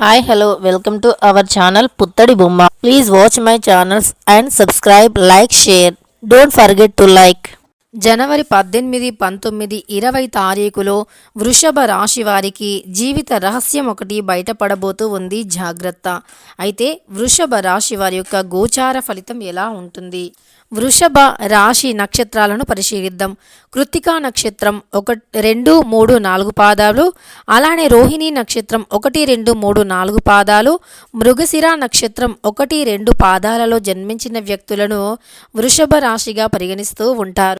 Hi hello welcome to our channel Puttadi Bomma please watch my channels and subscribe like share don't forget to like జనవరి పద్దెనిమిది పంతొమ్మిది ఇరవై తారీఖులో వృషభ రాశి వారికి జీవిత రహస్యం ఒకటి బయటపడబోతూ ఉంది జాగ్రత్త. అయితే వృషభ రాశి వారి యొక్క గోచార ఫలితం ఎలా ఉంటుంది? వృషభ రాశి నక్షత్రాలను పరిశీలిద్దాం. కృత్తికా నక్షత్రం ఒక రెండు మూడు నాలుగు పాదాలు అలానే రోహిణి నక్షత్రం ఒకటి రెండు మూడు నాలుగు పాదాలు మృగశిర నక్షత్రం ఒకటి రెండు పాదాలలో జన్మించిన వ్యక్తులను వృషభ రాశిగా పరిగణిస్తూ ఉంటారు.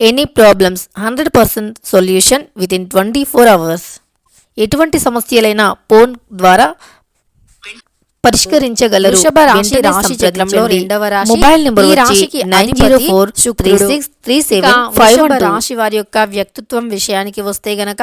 Any problems hundred percent solution with in twenty four hours ఎటువంటి సమస్యలైనా ఫోన్ ద్వారా పరిష్కరించగలరు వృషభ రాశి రాశి చక్రంలో. రెండవ రాశి మొబైల్ నెంబర్ రాశికి nine zero four three. Six three seven five రాశి వారి యొక్క వ్యక్తిత్వం విషయానికి వస్తే గనక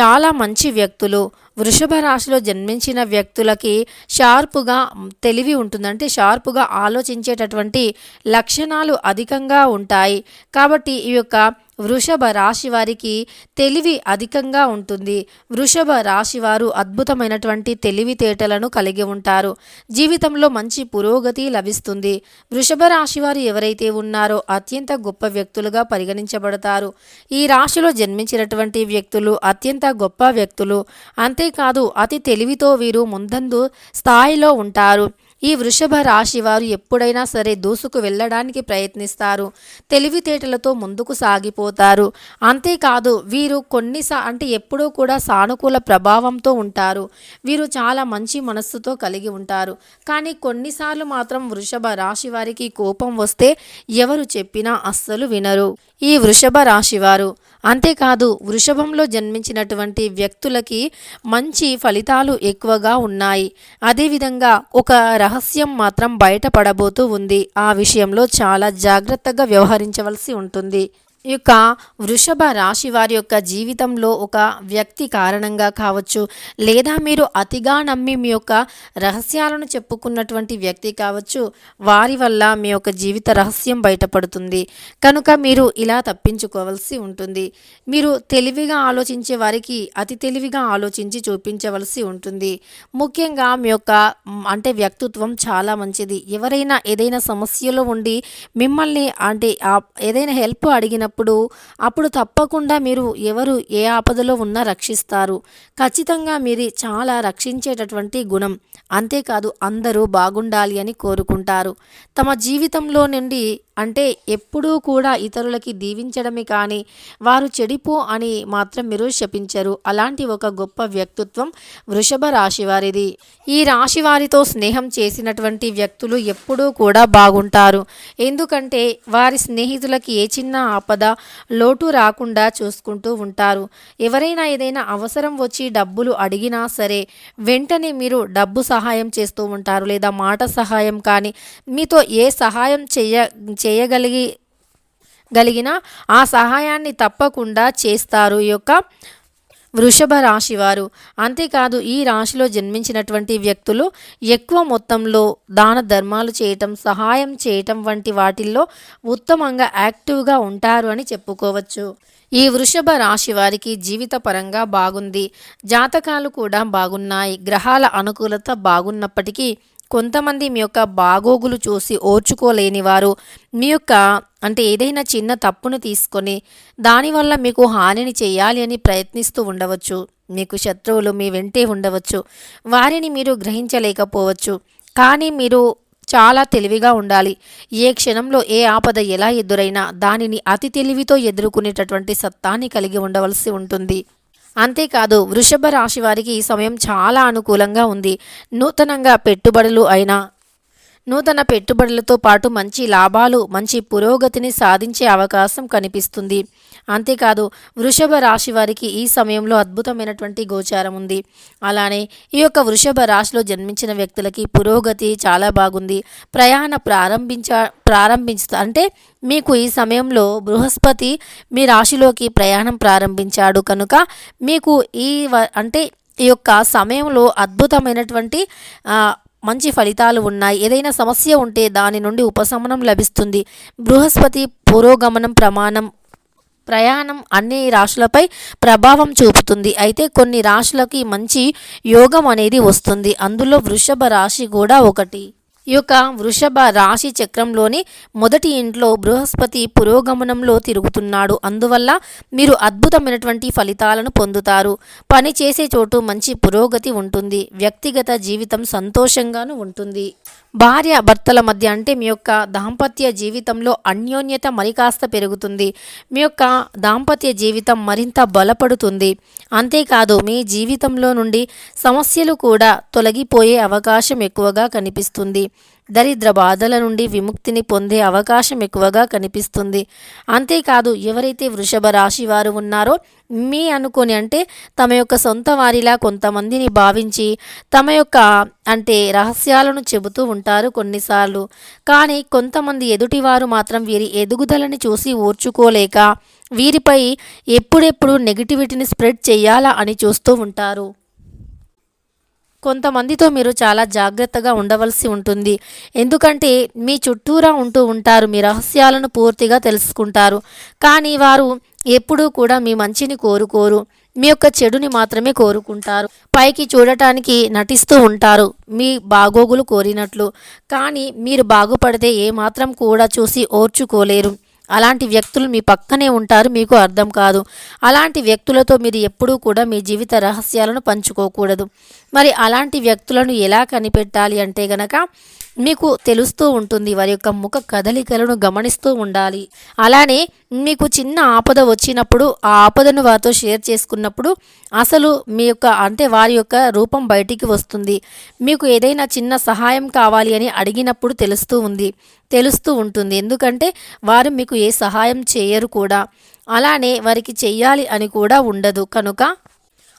చాలా మంచి వ్యక్తులు వృషభ రాశిలో జన్మించిన వ్యక్తులకి షార్పుగా తెలివి ఉంటుంది అంటే షార్పుగా ఆలోచించేటటువంటి లక్షణాలు అధికంగా ఉంటాయి కాబట్టి ఈ యొక్క వృషభ రాశి వారికి తెలివి అధికంగా ఉంటుంది. వృషభ రాశి వారు అద్భుతమైనటువంటి తెలివితేటలను కలిగి ఉంటారు. జీవితంలో మంచి పురోగతి లభిస్తుంది. వృషభ రాశి వారు ఎవరైతే ఉన్నారో అత్యంత గొప్ప వ్యక్తులుగా పరిగణించబడతారు. ఈ రాశిలో జన్మించినటువంటి వ్యక్తులు అత్యంత గొప్ప వ్యక్తులు. అంతేకాదు అతి తెలివితో వీరు ముందందు స్థాయిలో ఉంటారు. ఈ వృషభ రాశి వారు ఎప్పుడైనా సరే దూసుకు వెళ్ళడానికి ప్రయత్నిస్తారు. తెలివితేటలతో ముందుకు సాగిపోతారు. అంతేకాదు వీరు కొన్నిసా అంటే ఎప్పుడూ కూడా సానుకూల ప్రభావంతో ఉంటారు. వీరు చాలా మంచి మనస్సుతో కలిగి ఉంటారు. కానీ కొన్నిసార్లు మాత్రం వృషభ రాశి వారికి కోపం వస్తే ఎవరు చెప్పినా అస్సలు వినరు. ఈ వృషభ రాశి వారు అంతేకాదు వృషభంలో జన్మించినటువంటి వ్యక్తులకి మంచి ఫలితాలు ఎక్కువగా ఉన్నాయి. అదేవిధంగా ఒక రహస్యం మాత్రం బయటపడబోతూ ఉంది. ఆ విషయంలో చాలా జాగ్రత్తగా వ్యవహరించవలసి ఉంటుంది. యొక్క వృషభ రాశి వారి యొక్క జీవితంలో ఒక వ్యక్తి కారణంగా కావచ్చు లేదా మీరు అతిగా నమ్మి మీ యొక్క రహస్యాలను చెప్పుకున్నటువంటి వ్యక్తి కావచ్చు వారి వల్ల మీ యొక్క జీవిత రహస్యం బయటపడుతుంది. కనుక మీరు ఇలా తప్పించుకోవాల్సి ఉంటుంది. మీరు తెలివిగా ఆలోచించే వారికి అతి తెలివిగా ఆలోచించి చూపించవలసి ఉంటుంది. ముఖ్యంగా మీ యొక్క అంటే వ్యక్తిత్వం చాలా మంచిది. ఎవరైనా ఏదైనా సమస్యలో ఉండి మిమ్మల్ని అంటే ఏదైనా హెల్ప్ అడిగినప్పుడు అప్పుడు తప్పకుండా మీరు ఎవరు ఏ ఆపదలో ఉన్నా రక్షిస్తారు. ఖచ్చితంగా మీరు చాలా రక్షించేటటువంటి గుణం. అంతేకాదు అందరూ బాగుండాలి అని కోరుకుంటారు. తమ జీవితంలో నుండి అంటే ఎప్పుడూ కూడా ఇతరులకి దీవించడమే కానీ వారు చెడిపో అని మాత్రం మీరు శపించరు. అలాంటి ఒక గొప్ప వ్యక్తిత్వం వృషభ రాశి వారిది. ఈ రాశి వారితో స్నేహం చేసినటువంటి వ్యక్తులు ఎప్పుడూ కూడా బాగుంటారు. ఎందుకంటే వారి స్నేహితులకి ఏ చిన్న ఆపద లోటు రాకుండా చూసుకుంటూ ఉంటారు. ఎవరైనా ఏదైనా అవసరం వచ్చి డబ్బులు అడిగినా సరే వెంటనే మీరు డబ్బు సహాయం చేస్తూ ఉంటారు. లేదా మాట సహాయం కానీ మీతో ఏ సహాయం చేయ చేయగలిగి గలిగిన ఆ సహాయాన్ని తప్పకుండా చేస్తారు ఈ యొక్క వృషభ రాశి వారు. అంతేకాదు ఈ రాశిలో జన్మించినటువంటి వ్యక్తులు ఎక్కువ మొత్తంలో దాన ధర్మాలు చేయటం సహాయం చేయటం వంటి వాటిల్లో ఉత్తమంగా యాక్టివ్గా ఉంటారు అని చెప్పుకోవచ్చు. ఈ వృషభ రాశి వారికి జీవిత పరంగా బాగుంది. జాతకాలు కూడా బాగున్నాయి. గ్రహాల అనుకూలత బాగున్నప్పటికీ కొంతమంది మీ యొక్క బాగోగులు చూసి ఓర్చుకోలేని వారు మీ యొక్క అంటే ఏదైనా చిన్న తప్పును తీసుకొని దానివల్ల మీకు హానిని చేయాలి అని ప్రయత్నిస్తూ ఉండవచ్చు. మీకు శత్రువులు మీ వెంటే ఉండవచ్చు. వారిని మీరు గ్రహించలేకపోవచ్చు. కానీ మీరు చాలా తెలివిగా ఉండాలి. ఏ క్షణంలో ఏ ఆపద ఎలా ఎదురైనా దానిని అతి తెలివితో ఎదుర్కొనేటటువంటి సత్తాన్ని కలిగి ఉండవలసి ఉంటుంది. అంతేకాదు వృషభ రాశి వారికి ఈ సమయం చాలా అనుకూలంగా ఉంది. నూతనంగా పెట్టుబడులు అయినా నూతన పెట్టుబడులతో పాటు మంచి లాభాలు మంచి పురోగతిని సాధించే అవకాశం కనిపిస్తుంది. అంతేకాదు వృషభ రాశి వారికి ఈ సమయంలో అద్భుతమైనటువంటి గోచారం ఉంది. అలానే ఈ యొక్క వృషభ రాశిలో జన్మించిన వ్యక్తులకి పురోగతి చాలా బాగుంది. ప్రయాణ ప్రారంభించ ప్రారంభించ అంటే మీకు ఈ సమయంలో బృహస్పతి మీ రాశిలోకి ప్రయాణం ప్రారంభించాడు కనుక మీకు ఈ వ- అంటే ఈ యొక్క సమయంలో అద్భుతమైనటువంటి మంచి ఫలితాలు ఉన్నాయి. ఏదైనా సమస్య ఉంటే దాని నుండి ఉపశమనం లభిస్తుంది. బృహస్పతి పురోగమనం ప్రమాణం ప్రయాణం అన్ని రాశులపై ప్రభావం చూపుతుంది. అయితే కొన్ని రాశులకి మంచి యోగం అనేది వస్తుంది. అందులో వృషభ రాశి కూడా ఒకటి. ఈ యొక్క వృషభ రాశి చక్రంలోని మొదటి ఇంట్లో బృహస్పతి పురోగమనంలో తిరుగుతున్నాడు. అందువల్ల మీరు అద్భుతమైనటువంటి ఫలితాలను పొందుతారు. పని చేసే చోటు మంచి పురోగతి ఉంటుంది. వ్యక్తిగత జీవితం సంతోషంగాను ఉంటుంది. భార్య భర్తల మధ్య అంటే మీ యొక్క దాంపత్య జీవితంలో అన్యోన్యత మరికాస్త పెరుగుతుంది. మీ యొక్క దాంపత్య జీవితం మరింత బలపడుతుంది. అంతేకాదు మీ జీవితంలో నుండి సమస్యలు కూడా తొలగిపోయే అవకాశం ఎక్కువగా కనిపిస్తుంది. దరిద్ర బాధల నుండి విముక్తిని పొందే అవకాశం ఎక్కువగా కనిపిస్తుంది. అంతేకాదు ఎవరైతే వృషభ రాశి వారు ఉన్నారో మీ అనుకొని అంటే తమ యొక్క సొంత వారిలా కొంతమందిని భావించి తమ యొక్క అంటే రహస్యాలను చెబుతూ ఉంటారు కొన్నిసార్లు. కానీ కొంతమంది ఎదుటివారు మాత్రం వీరి ఎదుగుదలని చూసి ఓర్చుకోలేక వీరిపై ఎప్పుడెప్పుడు నెగిటివిటీని స్ప్రెడ్ చేయాలా అని చూస్తూ ఉంటారు. కొంతమందితో మీరు చాలా జాగ్రత్తగా ఉండవలసి ఉంటుంది. ఎందుకంటే మీ చుట్టూరా ఉంటూ ఉంటారు మీ రహస్యాలను పూర్తిగా తెలుసుకుంటారు. కానీ వారు ఎప్పుడూ కూడా మీ మంచిని కోరుకోరు. మీ యొక్క చెడుని మాత్రమే కోరుకుంటారు. పైకి చూడటానికి నటిస్తూ ఉంటారు. మీ బాగోగులు కోరినట్లు. కానీ మీరు బాగుపడితే ఏమాత్రం కూడా చూసి ఓర్చుకోలేరు. అలాంటి వ్యక్తులు మీ పక్కనే ఉంటారు మీకు అర్థం కాదు. అలాంటి వ్యక్తులతో మీరు ఎప్పుడూ కూడా మీ జీవిత రహస్యాలను పంచుకోకూడదు. మరి అలాంటి వ్యక్తులను ఎలా కనిపెట్టాలి అంటే గనక మీకు తెలుస్తూ ఉంటుంది వారి యొక్క ముఖ కదలికలను గమనిస్తూ ఉండాలి. అలానే మీకు చిన్న ఆపద వచ్చినప్పుడు ఆ ఆపదను వారితో షేర్ చేసుకున్నప్పుడు అసలు మీ యొక్క అంటే వారి యొక్క రూపం బయటికి వస్తుంది. మీకు ఏదైనా చిన్న సహాయం కావాలి అని అడిగినప్పుడు తెలుస్తూ ఉంది తెలుస్తూ ఉంటుంది. ఎందుకంటే వారు మీకు ఏ సహాయం చేయరు కూడా. అలానే వారికి చెయ్యాలి అని కూడా ఉండదు. కనుక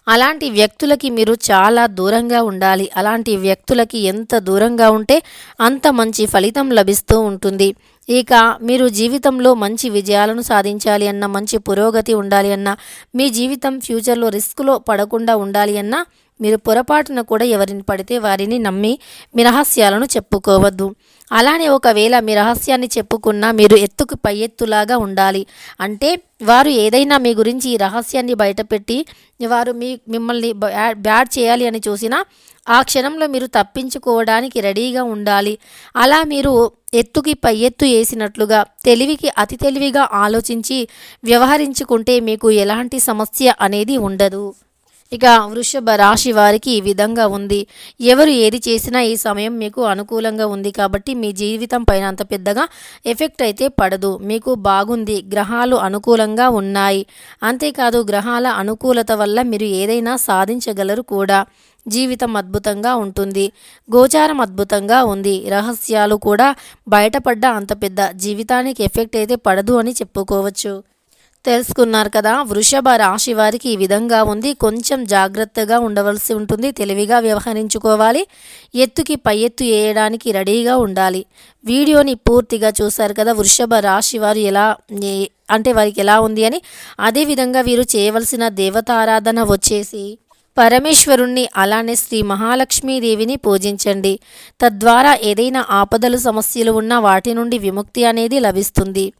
అలాంటి వ్యక్తులకి మీరు చాలా దూరంగా ఉండాలి. అలాంటి వ్యక్తులకి ఎంత దూరంగా ఉంటే అంత మంచి ఫలితం లభిస్తూ ఉంటుంది. ఇక మీరు జీవితంలో మంచి విజయాలను సాధించాలి అన్న మంచి పురోగతి ఉండాలి అన్న మీ జీవితం ఫ్యూచర్లో రిస్క్లో పడకుండా ఉండాలి అన్న మీరు పొరపాటున కూడా ఎవరిని పడితే వారిని నమ్మి మీ రహస్యాలను చెప్పుకోవద్దు. అలానే ఒకవేళ మీ రహస్యాన్ని చెప్పుకున్నా మీరు ఎత్తుకు పై ఎత్తులాగా ఉండాలి. అంటే వారు ఏదైనా మీ గురించి ఈ రహస్యాన్ని బయటపెట్టి వారు మీ మిమ్మల్ని బ్యాడ్ చేయాలి అని చూసినా ఆ క్షణంలో మీరు తప్పించుకోవడానికి రెడీగా ఉండాలి. అలా మీరు ఎత్తుకి పై ఎత్తు వేసినట్లుగా తెలివికి అతి తెలివిగా ఆలోచించి వ్యవహరించుకుంటే మీకు ఎలాంటి సమస్య అనేది ఉండదు. ఇక వృషభ రాశి వారికి ఈ విధంగా ఉంది. ఎవరు ఏది చేసినా ఈ సమయం మీకు అనుకూలంగా ఉంది కాబట్టి మీ జీవితం పైన అంత పెద్దగా ఎఫెక్ట్ అయితే పడదు. మీకు బాగుంది గ్రహాలు అనుకూలంగా ఉన్నాయి. అంతేకాదు గ్రహాల అనుకూలత వల్ల మీరు ఏదైనా సాధించగలరు కూడా. జీవితం అద్భుతంగా ఉంటుంది గోచారం అద్భుతంగా ఉంది. రహస్యాలు కూడా బయటపడ్డ అంత పెద్ద జీవితానికి ఎఫెక్ట్ అయితే పడదు అని చెప్పుకోవచ్చు. తెలుసుకున్నారు కదా. వృషభ రాశి వారికి ఈ విధంగా ఉంది. కొంచెం జాగ్రత్తగా ఉండవలసి ఉంటుంది. తెలివిగా వ్యవహరించుకోవాలి. ఎత్తుకి పై ఎత్తు వేయడానికి రెడీగా ఉండాలి. వీడియోని పూర్తిగా చూశారు కదా. వృషభ రాశి వారు ఎలా అంటే వారికి ఎలా ఉంది అని. అదేవిధంగా వీరు చేయవలసిన దేవతారాధన వచ్చేసి పరమేశ్వరుణ్ణి అలానే శ్రీ మహాలక్ష్మీదేవిని పూజించండి. తద్వారా ఏదైనా ఆపదలు సమస్యలు ఉన్నా వాటి నుండి విముక్తి అనేది లభిస్తుంది.